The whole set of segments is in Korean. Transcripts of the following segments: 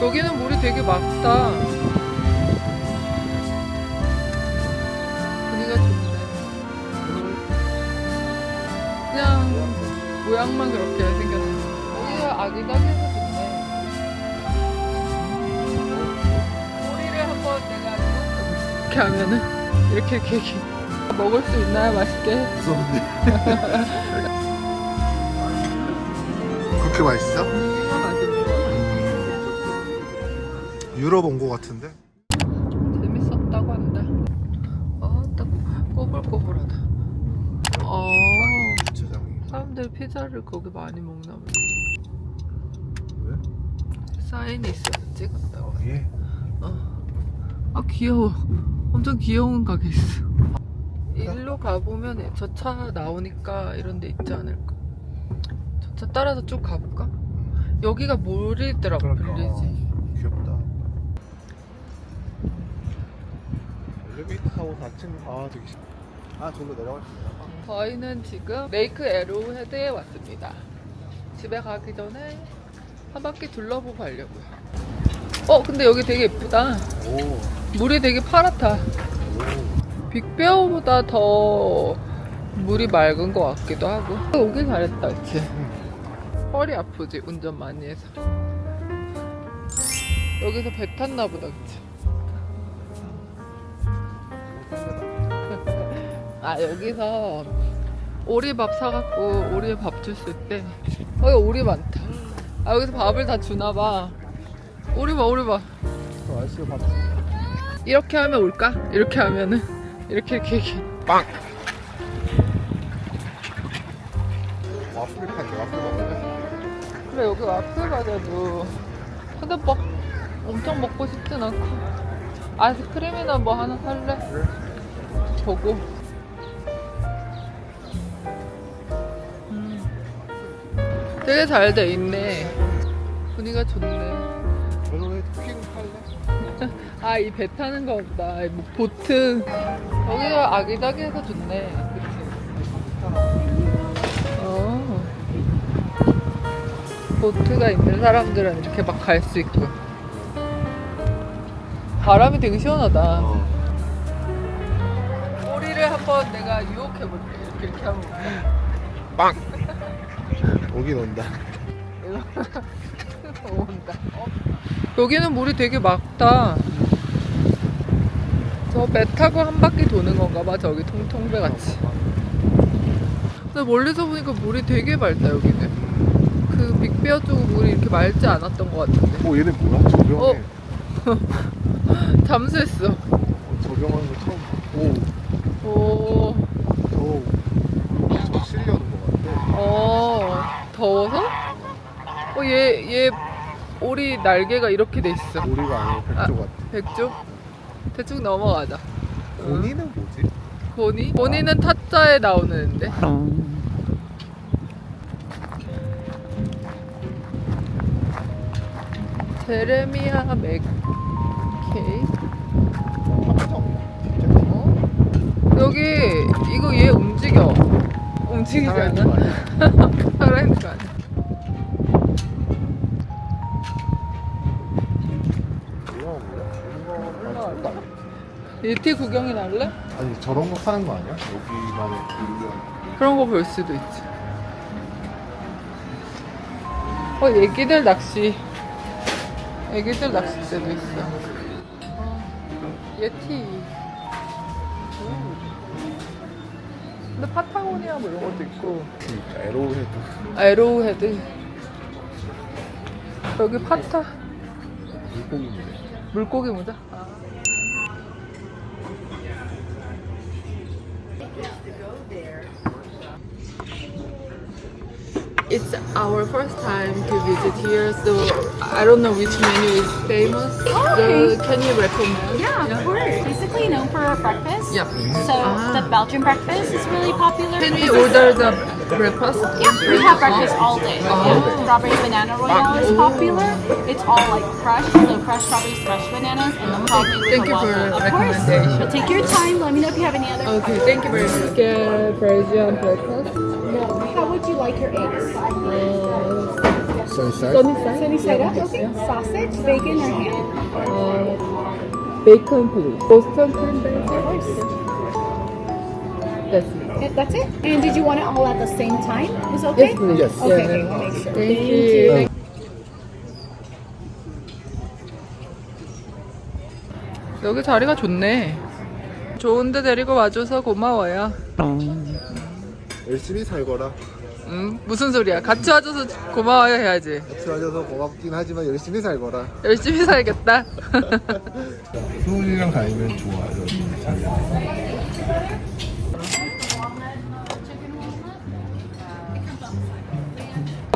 여기는 물이 되게 맑다. 분위기가 좋네. 그냥 모양만 그렇게 생겼어. 여기가 아기자기해서 좋네. 꼬리를 한번 내가 이렇게 하면은 이렇게 이렇게, 이렇게. 먹을 수 있나요? 맛있게? 무서운데. 그렇게 맛있어? 유럽 온 거 같은데? 재밌었다고 한다. 아, 딱 꼬불꼬불하다. 어, 주차장이. 사람들 피자를 거기 많이 먹나 보네. 왜? 사인이 있어서 찍었다고. 예. 어. 아, 귀여워. 엄청 귀여운 가게 있어. 일로 가보면 저 차 나오니까 이런 데 있지 않을까? 저 차 따라서 쭉 가볼까? 여기가 몰이더라고, 빌리지. 귀엽다. 엘리베이터 타고 4층 아 되게 싫- 아 저기로 내려갈 수 있나? 저희는 지금 레이크 에로헤드에 왔습니다. 집에 가기 전에 한 바퀴 둘러보고 가려고요. 어, 근데 여기 되게 예쁘다. 오. 물이 되게 파랗다. 오. 빅베어보다 더 물이 맑은 것 같기도 하고. 오길 잘했다, 그치? 허리 아프지, 운전 많이 해서. 여기서 배 탔나 보다, 그치? 아, 여기서 오리밥 사갖고 오리에 밥 줬을 때, 어, 여기 오리 많다. 아, 여기서 밥을 다 주나봐. 오리 봐, 오리 봐. 저 아저씨가 밥 이렇게 하면 올까? 이렇게 하면은 이렇게 이렇게 이렇게 빵. 와플 판데 와플 먹을래? 그래 여기 와플 가게도 근데 막 엄청 먹고 싶진 않고 아이스크림이나 뭐 하나 살래? 그래. 보고 되게 잘 돼 있네 분위기가 좋네? 아이 배 타는 거이 뭐, 보트 여기가 아기자기해서 좋네 그치? 어. 보트가 있는 사람들은 이렇게 막 갈 수 있고 바람이 되게 시원하다 어. 꼬리를 한번 내가 유혹해볼게 이렇게 이렇게 하면 빵. 오긴 온다. 온다 어? 여기는 물이 되게 맑다 저 배 타고 한 바퀴 도는 건가 봐 저기 통통배 같이 근데 멀리서 보니까 물이 되게 맑다 여기는 그 빅베어 쪽은 물이 이렇게 맑지 않았던 것 같은데 오 얘네 뭐야? 적용해. 잠수했어 어, 적용하는 거 처음. 봐. 오. 오, 저, 저 실려는 거 같아. 어 더워서? 어, 얘, 얘 오리 날개가 이렇게 돼 있어 오리가 아니고 백조 아. 같아. 백조? 대충 넘어가자 고니는 뭐지? 고니? 고니는 타짜에 나오는데 제레미야 맥케이 어? 여기 이거 얘 움직여 움직이지 아니야? 살아있는 거 아니야? 올라가. ET 구경이 날래? 아니 저런 거 파는 거 아니야? 여기만의 물건. 그런 거 볼 수도 있지. 어, 애기들 낚시. 애기들 낚싯대도 있어. 어, 예티. 근데 파타고니아 뭐 이런 것도 있고. 그러니까 에로헤드. 에로우 헤드. 여기 파타. 물고기인데. 물고기 모자? It's our first time to visit here, so I don't know which menu is famous. Okay. So can you recommend? Yeah, of course. Basically known for breakfast. Yeah. So Ah. the Belgian breakfast is really popular. Can we order the breakfast? Yeah, we have breakfast all day. Oh. Yeah. Strawberry banana royale is popular. It's all like crushed, so crushed strawberries, fresh bananas, and the frog with Thank you for waffle. Of recommendation. course. But take your time. Let me know if you have any other. Okay, thank you very much. Get Persian breakfast. How would you like your eggs? Uh, Sunny side. Sunny side up. Okay. Sausage, bacon, or ham? 베이컨 플리즈. 보스턴 크랜베리. That's it. Okay, that's it. And did you want it all at the same time? Is okay? Yes, please. Yes. Okay, Yeah. okay, make sure. Thank you. 여기 자리가 좋네. 좋은데 데리고 와줘서 고마워요. 열심히 살거라. 응? 무슨 소리야? 같이 와줘서 고마워요 해야지. 같이 와줘서 고맙긴 하지만 열심히 살거라. 열심히 살겠다. 수훈이랑 다니면 좋아. 여기 자리.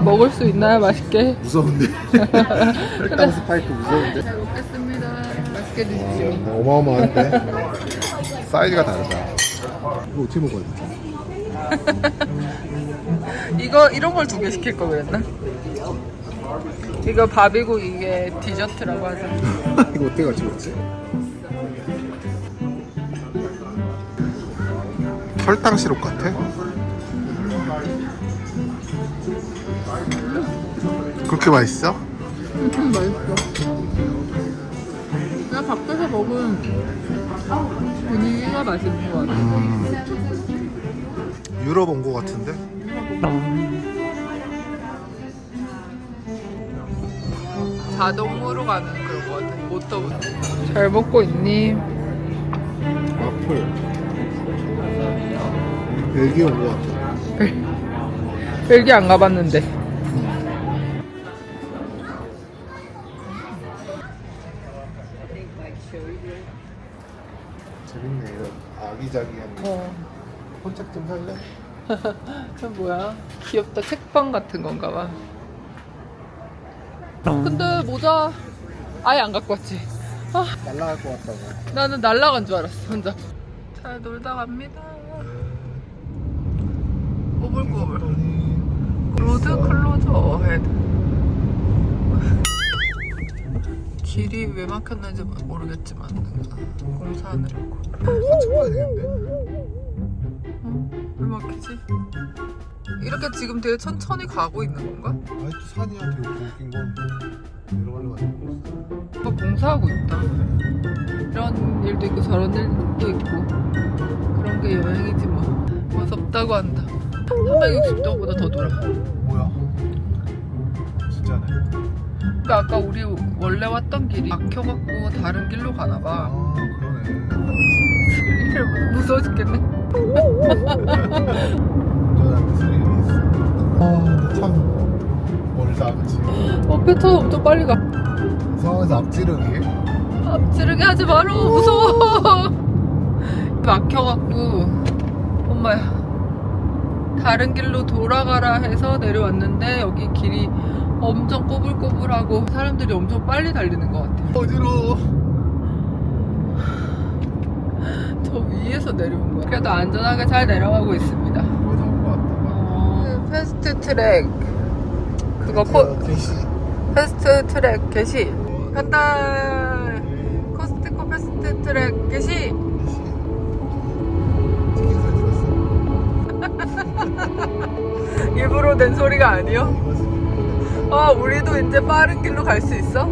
먹을 수 있나요? 맛있게? 무서운데. 혈당 스파이크 무서운데. 잘 먹겠습니다. 맛있게 드십시오. 어, 어마어마한데. 사이즈가 다르다. 이거 어떻게 먹어야 되지? 이거 이런 걸 두 개 시킬 걸 그랬나? 이거 밥이고 이게 디저트라고 하죠. 이거 어떻게 같이 먹지? 설탕 시럽 같아? 그렇게 맛있어? 맛있어. 그냥 밖에서 먹은 분위기가 맛있는 것 같아. 유럽 온 거 같은데? 자동으로 가는 그런 것 같아. 모터보다. 잘 먹고 있니? 와플 벨기에 온거 같아 벨기에 안 가봤는데. 재밌네 이런 아기자기한 어. 콘책 좀 살래? 저 뭐야? 귀엽다. 책방 같은 건가 봐. 근데 모자 아예 안 갖고 왔지. 아, 날라갈 것 같다고 나는 날라간 줄 알았어, 혼자. 잘 놀다 갑니다. 꼬불꼬불. 로드 클로저 헤드. 길이 왜 막혔는지 모르겠지만 공사하느라고. 산책 가야 되는데 어? 왜 막히지? 이렇게 지금 되게 천천히 가고 있는 건가? 아이 또 산이야 되게 웃긴 건 내려가려고 하는 거 뭔가 봉사하고 있다. 이런 일도 있고 저런 일도 있고 그런 게 여행이지 뭐. 무섭다고 한다. 360도보다 더 돌아. 뭐야 진짜네 그러니까 아까 우리 원래 왔던 길이 막혀갖고 다른 길로 가나 봐. 아 그러네 무서워 죽겠네. 아참 멀다 그치 어, 배차 엄청 빨리 가. 상황에서 앞지르기 앞지르게 하지 마라. 무서워. 막혀갖고 엄마야. 다른 길로 돌아가라 해서 내려왔는데 여기 길이 엄청 꼬불꼬불하고 사람들이 엄청 빨리 달리는 것 같아요. 어지러워 저 위에서 내려온 거야. 그래도 안전하게 잘 내려가고 있습니다. 뭐거 같다 패스트 트랙 그거 포, 대시 패스트 트랙 개시 간다. 코스트코 패스트 트랙 개시. 일부러 낸 소리가 아니요. 이것은 아 우리도 이제 빠른 길로 갈 수 있어?